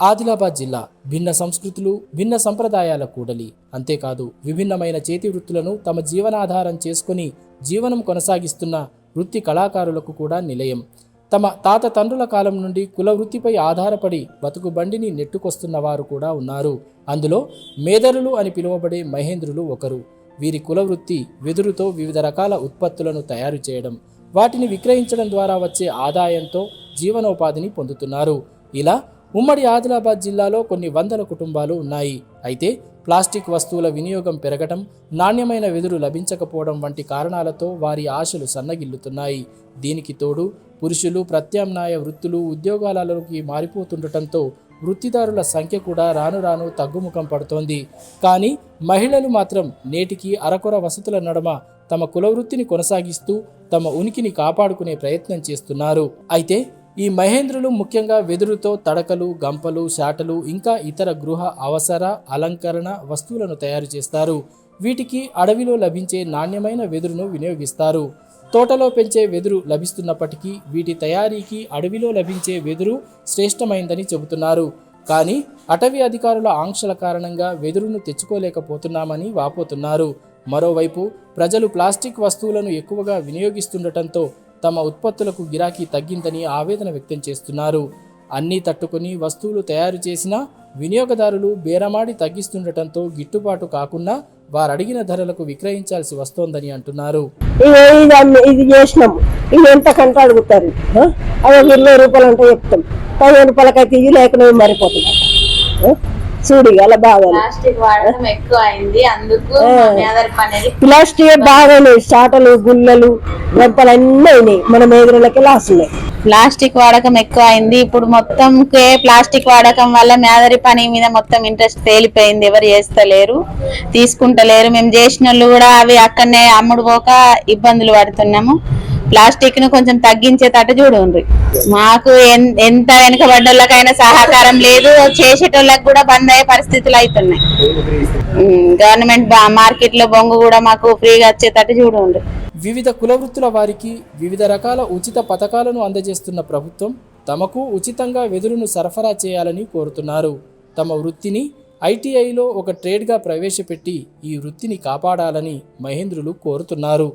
ఆదిలాబాద్ జిల్లా భిన్న సంస్కృతులు భిన్న సంప్రదాయాల కూడలి. అంతేకాదు విభిన్నమైన చేతి వృత్తులను తమ జీవనాధారం చేసుకుని జీవనం కొనసాగిస్తున్న వృత్తి కళాకారులకు కూడా నిలయం. తమ తాత తండ్రుల కాలం నుండి కుల వృత్తిపై ఆధారపడి బతుకు బండిని నెట్టుకొస్తున్న వారు కూడా ఉన్నారు. అందులో మేదరులు అని పిలువబడే మహేంద్రులు ఒకరు. వీరి కుల వృత్తి వెదురుతో వివిధ రకాల ఉత్పత్తులను తయారు చేయడం వాటిని విక్రయించడం ద్వారా వచ్చే ఆదాయంతో జీవనోపాధిని పొందుతున్నారు. ఇలా ఉమ్మడి ఆదిలాబాద్ జిల్లాలో కొన్ని వందల కుటుంబాలు ఉన్నాయి. అయితే ప్లాస్టిక్ వస్తువుల వినియోగం పెరగటం నాణ్యమైన వెదురు లభించకపోవడం వంటి కారణాలతో వారి ఆశలు సన్నగిల్లుతున్నాయి. దీనికి తోడు పురుషులు ప్రత్యామ్నాయ వృత్తులు ఉద్యోగాలలోకి మారిపోతుండటంతో వృత్తిదారుల సంఖ్య కూడా రాను రాను తగ్గుముఖం పడుతోంది. కానీ మహిళలు మాత్రం నేటికి అరకొర వసతుల నడమ తమ కులవృత్తిని కొనసాగిస్తూ తమ ఉనికిని కాపాడుకునే ప్రయత్నం చేస్తున్నారు. అయితే ఈ మహేంద్రులు ముఖ్యంగా వెదురుతో తడకలు గంపలు శాటలు ఇంకా ఇతర గృహ అవసర అలంకరణ వస్తువులను తయారు చేస్తారు. వీటికి అడవిలో లభించే నాణ్యమైన వెదురును వినియోగిస్తారు. తోటలో పెంచే వెదురు లభిస్తున్నప్పటికీ వీటి తయారీకి అడవిలో లభించే వెదురు శ్రేష్టమైందని చెబుతున్నారు. కానీ అటవీ అధికారుల ఆంక్షల కారణంగా వెదురును తెచ్చుకోలేకపోతున్నామని వాపోతున్నారు. మరోవైపు ప్రజలు ప్లాస్టిక్ వస్తువులను ఎక్కువగా వినియోగిస్తుండటంతో తమ ఉత్పత్తులకు గిరాకీ తగ్గిందని ఆవేదన వ్యక్తం చేస్తున్నారు. అన్నీ తట్టుకొని వస్తువులు తయారు చేసినా వినియోగదారులు బేరమాడి తగ్గిస్తుండటంతో గిట్టుబాటు కాకుండా వారు అడిగిన ధరలకు విక్రయించాల్సి వస్తోందని అంటున్నారు. ఇది అమ్మి- ఇది ఎంత కంటే అడుగుతారు అదే ఇరవై రూపాయలు అంటే చెప్తాం. పదిహేను రూపాయలకైతే ఇది లేకుండా మరిపోతుంది. చూడు అలా బాగా ప్లాస్టిక్ వాడడం ఎక్కువ అయింది అందుకు ప్లాస్టిక్ చాటలు గుల్లలు వెంపలు అన్నీ అయినాయి. మన మేదరులకి లాస్ ఉన్నాయి. ప్లాస్టిక్ వాడకం ఎక్కువ అయింది ఇప్పుడు మొత్తం కే ప్లాస్టిక్ వాడకం వల్ల మేదరి పని మీద మొత్తం ఇంట్రెస్ట్ తేలిపోయింది. ఎవరు చేస్తలేరు తీసుకుంటలేరు. మేము చేసిన వాళ్ళు కూడా అవి అక్కడనే అమ్ముడు పోక ఇబ్బందులు పడుతున్నాము. ప్లాస్టిక్ను కొంచెం తగ్గించేటట్టు చూడండి. మాకు ఎంత వెనుకబడ్డోళ్ళకైనా సహకారం లేదు. చేసేటోళ్ళకి కూడా బంద్ అయ్యే పరిస్థితులు అవుతున్నాయి గవర్నమెంట్ మార్కెట్లో బొంగు కూడా మాకు ఫ్రీగా వచ్చేటట్టు చూడండి. వివిధ కులవృత్తుల వారికి వివిధ రకాల ఉచిత పథకాలను అందజేస్తున్న ప్రభుత్వం తమకు ఉచితంగా వెదురును సరఫరా చేయాలని కోరుతున్నారు. తమ వృత్తిని ఐటీఐలో ఒక ట్రేడ్గా ప్రవేశపెట్టి ఈ వృత్తిని కాపాడాలని మహేంద్రులు కోరుతున్నారు.